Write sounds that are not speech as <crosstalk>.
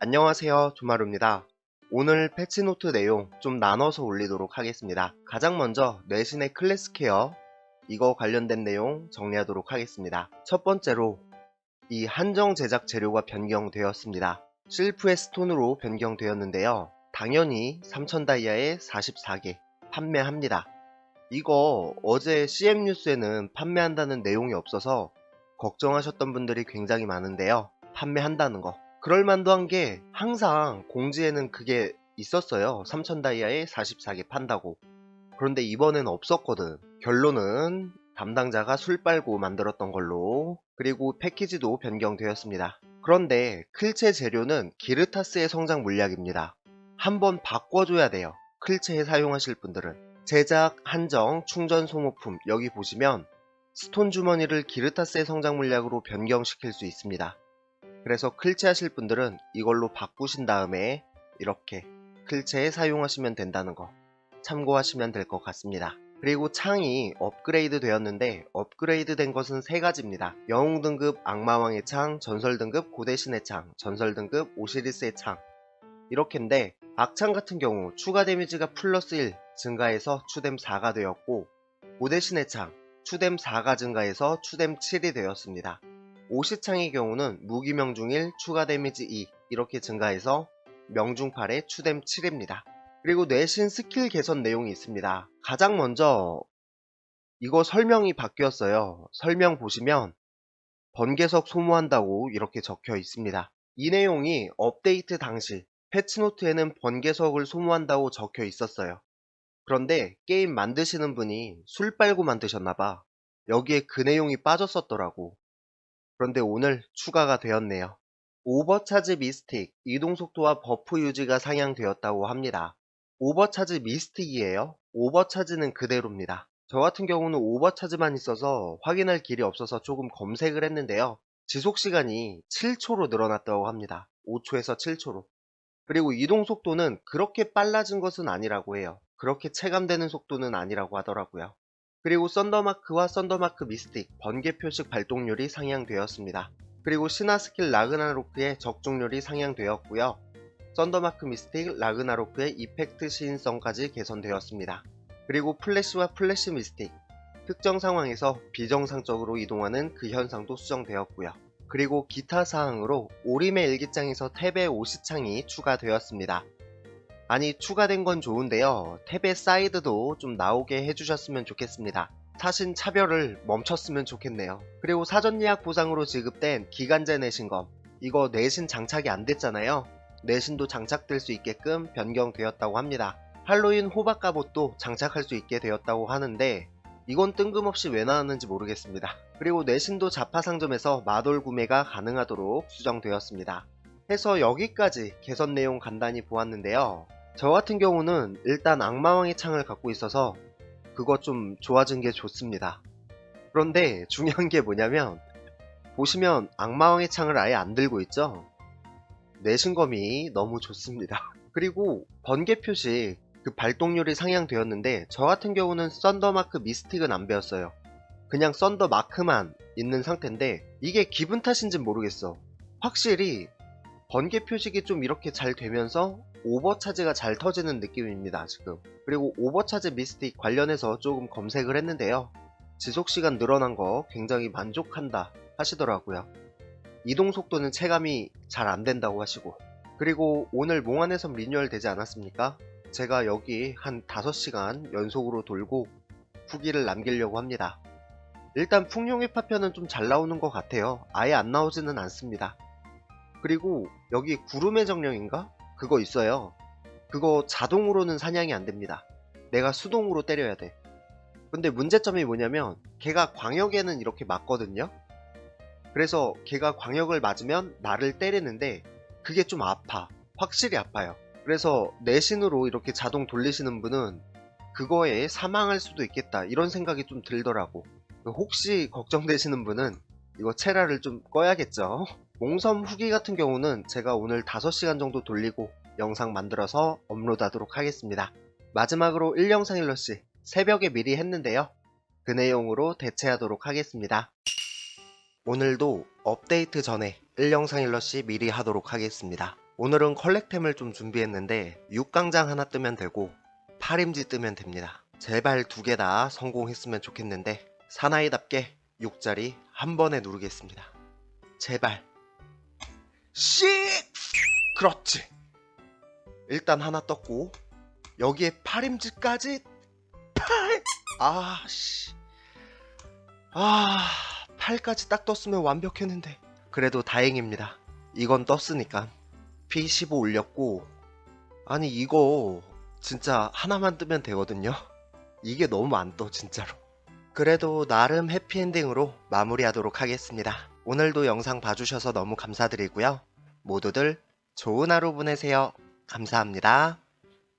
안녕하세요 조마루입니다. 오늘 패치노트 내용 좀 나눠서 올리도록 하겠습니다. 가장 먼저 뇌신의 클래스 케어 이거 관련된 내용 정리하도록 하겠습니다. 첫 번째로 이 한정 제작 재료가 변경되었습니다. 실프의 스톤으로 변경되었는데요. 당연히 3000 다이아에 44개 판매합니다. 이거 어제 CM 뉴스에는 판매한다는 내용이 없어서 걱정하셨던 분들이 굉장히 많은데요. 판매한다는 거. 그럴만도 한 게 항상 공지에는 그게 있었어요. 3000 다이아에 44개 판다고. 그런데 이번엔 없었거든. 결론은 담당자가 술 빨고 만들었던 걸로 그리고 패키지도 변경되었습니다. 그런데 클체 재료는 기르타스의 성장 물약입니다. 한번 바꿔줘야 돼요. 클체에 사용하실 분들은. 제작, 한정, 충전 소모품 여기 보시면 스톤 주머니를 기르타스의 성장 물약으로 변경시킬 수 있습니다. 그래서 클체 하실 분들은 이걸로 바꾸신 다음에 이렇게 클체에 사용하시면 된다는 거 참고하시면 될 것 같습니다. 그리고 창이 업그레이드 되었는데 업그레이드 된 것은 세 가지입니다. 영웅 등급 악마왕의 창, 전설 등급 고대신의 창, 전설 등급 오시리스의 창 이렇게인데 악창 같은 경우 추가 데미지가 플러스 1 증가해서 추뎀 4가 되었고 고대신의 창 추뎀 4가 증가해서 추뎀 7이 되었습니다. 오시창의 경우는 무기 명중 1 추가 데미지 2 이렇게 증가해서 명중 8에 추뎀 7입니다. 그리고 뇌신 스킬 개선 내용이 있습니다. 가장 먼저 이거 설명이 바뀌었어요. 설명 보시면 번개석 소모한다고 이렇게 적혀 있습니다. 이 내용이 업데이트 당시 패치노트에는 번개석을 소모한다고 적혀 있었어요. 그런데 게임 만드시는 분이 술 빨고 만드셨나봐. 여기에 그 내용이 빠졌었더라고. 그런데 오늘 추가가 되었네요. 오버차지 미스틱, 이동속도와 버프 유지가 상향되었다고 합니다. 오버차지 미스틱이에요. 오버차지는 그대로입니다. 저 같은 경우는 오버차지만 있어서 확인할 길이 없어서 조금 검색을 했는데요. 지속시간이 7초로 늘어났다고 합니다. 5초에서 7초로. 그리고 이동속도는 그렇게 빨라진 것은 아니라고 해요. 그렇게 체감되는 속도는 아니라고 하더라고요. 그리고 썬더마크와 썬더마크 미스틱 번개 표식 발동률이 상향되었습니다. 그리고 신화 스킬 라그나로크의 적중률이 상향되었고요. 썬더마크 미스틱 라그나로크의 이펙트 시인성까지 개선되었습니다. 그리고 플래시와 플래시 미스틱 특정 상황에서 비정상적으로 이동하는 그 현상도 수정되었고요. 그리고 기타 사항으로 오림의 일기장에서 탭의 오시창이 추가되었습니다. 아니 추가된 건 좋은데요. 탭의 사이드도 좀 나오게 해주셨으면 좋겠습니다. 사신 차별을 멈췄으면 좋겠네요. 그리고 사전 예약 보상으로 지급된 기간제 내신검 이거 내신 장착이 안 됐잖아요. 내신도 장착될 수 있게끔 변경되었다고 합니다. 할로윈 호박 갑옷도 장착할 수 있게 되었다고 하는데 이건 뜬금없이 왜 나왔는지 모르겠습니다. 그리고 내신도 자파 상점에서 마돌 구매가 가능하도록 수정되었습니다. 해서 여기까지 개선 내용 간단히 보았는데요. 저 같은 경우는 일단 악마왕의 창을 갖고 있어서 그거 좀 좋아진 게 좋습니다. 그런데 중요한 게 뭐냐면 보시면 악마왕의 창을 아예 안 들고 있죠? 내신검이 너무 좋습니다. <laughs> 그리고 번개 표식 그 발동률이 상향되었는데 저 같은 경우는 썬더마크 미스틱은 안 배웠어요. 그냥 썬더마크만 있는 상태인데 이게 기분 탓인진 모르겠어. 확실히 번개 표식이 좀 이렇게 잘 되면서 오버차지가 잘 터지는 느낌입니다 지금. 그리고 오버차지 미스틱 관련해서 조금 검색을 했는데요. 지속시간 늘어난 거 굉장히 만족한다 하시더라고요. 이동 속도는 체감이 잘 안된다고 하시고. 그리고 오늘 몽환의 섬 리뉴얼 되지 않았습니까? 제가 여기 한 5시간 연속으로 돌고 후기를 남기려고 합니다. 일단 풍룡의 파편은 좀 잘 나오는 것 같아요. 아예 안 나오지는 않습니다 그리고 여기 구름의 정령인가? 그거 있어요. 그거 자동으로는 사냥이 안 됩니다. 내가 수동으로 때려야 돼. 근데 문제점이 뭐냐면 걔가 광역에는 이렇게 맞거든요. 그래서 걔가 광역을 맞으면 나를 때리는데 그게 좀 아파. 확실히 아파요. 그래서 내신으로 이렇게 자동 돌리시는 분은 그거에 사망할 수도 있겠다 이런 생각이 좀 들더라고. 혹시 걱정되시는 분은 이거 체라를 좀 꺼야겠죠. 몽섬 후기 같은 경우는 제가 오늘 5시간 정도 돌리고 영상 만들어서 업로드하도록 하겠습니다. 마지막으로 1영상 일러시 새벽에 미리 했는데요. 그 내용으로 대체하도록 하겠습니다. 오늘도 업데이트 전에 1영상 일러시 미리 하도록 하겠습니다. 오늘은 컬렉템을 좀 준비했는데 6강장 하나 뜨면 되고 8임지 뜨면 됩니다. 제발 두 개 다 성공했으면 좋겠는데 사나이답게 6자리 한 번에 누르겠습니다. 제발. 씩! 그렇지. 일단 하나 떴고 여기에 8임지까지 8! 아, 씨. 아, 8까지 딱 떴으면 완벽했는데. 그래도 다행입니다. 이건 떴으니까. P15 올렸고, 아니, 이거 진짜 하나만 뜨면 되거든요. 이게 너무 안 떠, 진짜로. 그래도 나름 해피엔딩으로 마무리하도록 하겠습니다. 오늘도 영상 봐주셔서 너무 감사드리고요. 모두들 좋은 하루 보내세요. 감사합니다.